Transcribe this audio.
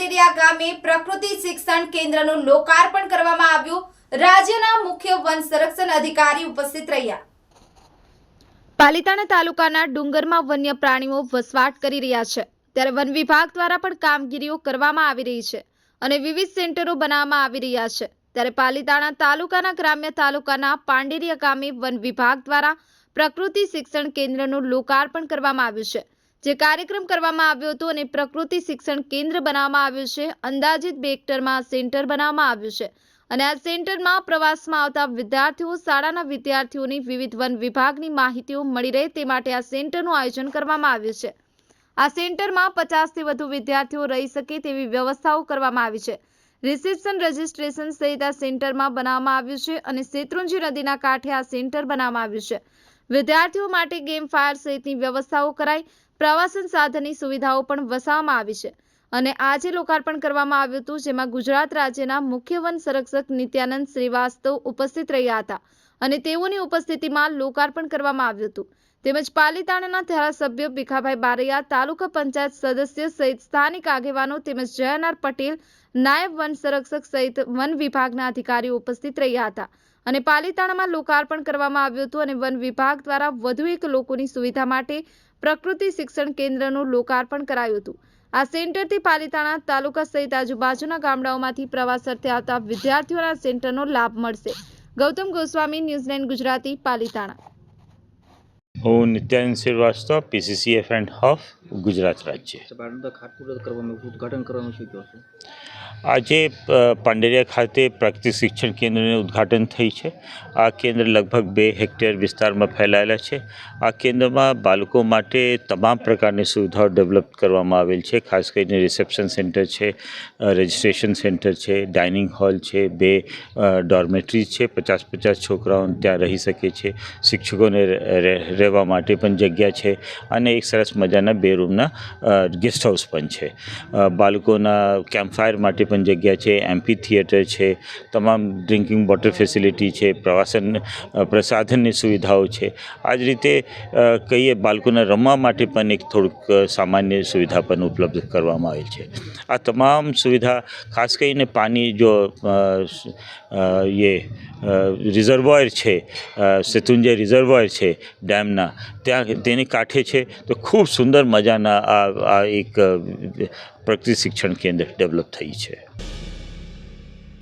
પાંડેરિયા ગામે પ્રકૃતિ શિક્ષણ કેન્દ્રનું લોકાર્પણ કરવામાં આવ્યું. રાજ્યના મુખ્ય વન સંરક્ષણ અધિકારી ઉપસ્થિત રહ્યા. પાલિતાણા તાલુકાના ડુંગરમાં વન્ય પ્રાણીઓ વસવાટ કરી રહ્યા છે. ત્યારે વન વિભાગ દ્વારા પણ કામગીરીઓ કરવામાં આવી રહી છે અને વિવિધ સેન્ટરો બનાવવામાં આવી રહ્યા છે. ત્યારે પાલિતાણા તાલુકાના ગ્રામ્ય તાલુકાના પાંડેરિયા ગામે વન વિભાગ દ્વારા પ્રકૃતિ શિક્ષણ કેન્દ્રનું લોકાર્પણ કરવામાં આવ્યું છે. જે કાર્યક્રમ કરવામાં આવ્યો હતો અને પ્રકૃતિ શિક્ષણ કેન્દ્ર બનાવવામાં આવ્યું છે, અંદાજિત બે હેક્ટરમાં સેન્ટર બનાવવામાં આવ્યું છે અને આ સેન્ટરમાં પ્રવાસમાં આવતા વિદ્યાર્થીઓ, શાળાના વિદ્યાર્થીઓની વિવિધ વન વિભાગની માહિતીઓ મળી રહે તે માટે આ સેન્ટરનું આયોજન કરવામાં આવ્યું છે. આ સેન્ટરમાં પચાસથી વધુ વિદ્યાર્થીઓ રહી શકે તેવી વ્યવસ્થાઓ કરવામાં આવી છે. રિસેપ્શન રજિસ્ટ્રેશન સહિત આ સેન્ટરમાં બનાવવામાં આવ્યું છે અને શેત્રુંજી નદીના કાંઠે આ સેન્ટર બનાવવામાં આવ્યું છે. વિદ્યાર્થીઓ માટે ગેમ ફાયર સહિતની વ્યવસ્થાઓ કરાઈ પ્રવાસન સાધનની સુવિધાઓ પણ વસાવવામાં આવી છે અને આજે લોકાર્પણ કરવામાં આવ્યું હતું, જેમાં ગુજરાત રાજ્યના મુખ્ય વન સંરક્ષક નિત્યાનંદ શ્રીવાસ્તવ ઉપસ્થિત રહ્યા હતા અને તેઓની ઉપસ્થિતિમાં લોકાર્પણ કરવામાં આવ્યું હતું. તેમજ પાલીતાણાના ધારાસભ્ય ભીખાભાઈ બારૈયા, તાલુકા પંચાયત સદસ્ય સહિત સ્થાનિક આગેવાનો તેમજ જયનાર પટેલ, નાયબ વન સંરક્ષક સહિત વન વિભાગના અધિકારીઓ ઉપસ્થિત રહ્યા હતા. અને પાલીતાણામાં લોકાર્પણ કરવામાં આવ્યું હતું અને વન વિભાગ દ્વારા વધુ એક લોકોની સુવિધા માટે પ્રકૃતિ શિક્ષણ કેન્દ્રનું લોકાર્પણ કરાયું હતું. આ સેન્ટરથી પાલીતાણા તાલુકા સહિત આજુબાજુના ગામડાઓમાંથી પ્રવાસ અર્થે આવતા વિદ્યાર્થીઓના સેન્ટરનો લાભ મળશે. ગૌતમ ગોસ્વામી ન્યૂઝલેન્ડ ગુજરાતી પાલીતાણા. હું Nityanand Shrivastava PCCF and HoFF Gujarat રાજ્ય. ખાતમુહૂર્ત કરવાનું શું કહો છો? આજે પાંડેરિયા ખાતે પ્રાકૃતિક શિક્ષણ કેન્દ્રનું ઉદ્ઘાટન થઈ છે. આ કેન્દ્ર લગભગ બે હેક્ટર વિસ્તારમાં ફેલાયેલા છે. આ કેન્દ્રમાં બાળકો માટે તમામ પ્રકારની સુવિધાઓ ડેવલપ કરવામાં આવેલ છે. ખાસ કરીને રિસેપ્શન સેન્ટર છે રજિસ્ટ્રેશન સેન્ટર છે, ડાઇનિંગ હોલ છે, બે ડોર્મેટરી છે. પચાસ પચાસ છોકરાઓ ત્યાં રહી શકે છે. શિક્ષકોને રહે- રહે- રહેવા માટે પણ જગ્યા છે અને એક સરસ મજાના બે રૂમના ગેસ્ટ હાઉસ પણ છે. બાળકોના કેમ્પ ફાયર માટે પણ જગ્યા છે એમ્પી થિયેટર છે, તમામ ડ્રિંકિંગ વોટર ફેસિલિટી છે, પ્રવાસન પ્રસાધનની સુવિધાઓ છે. આ જ રીતે કહીએ બાળકોને રમવા માટે પણ એક થોડુંક સામાન્ય સુવિધા પણ ઉપલબ્ધ કરવામાં આવેલ છે. આ તમામ સુવિધા, ખાસ કરીને પાણી જો એ રિઝર્વોયર છે શેતુંજય રિઝર્વોયર છે, ડેમના, ત્યાં, તેની કાંઠે છે, તો ખૂબ સુંદર મજાના આ એક અ, પ્રકૃતિ શિક્ષણ કેન્દ્ર ડેવલપ થઈ છે.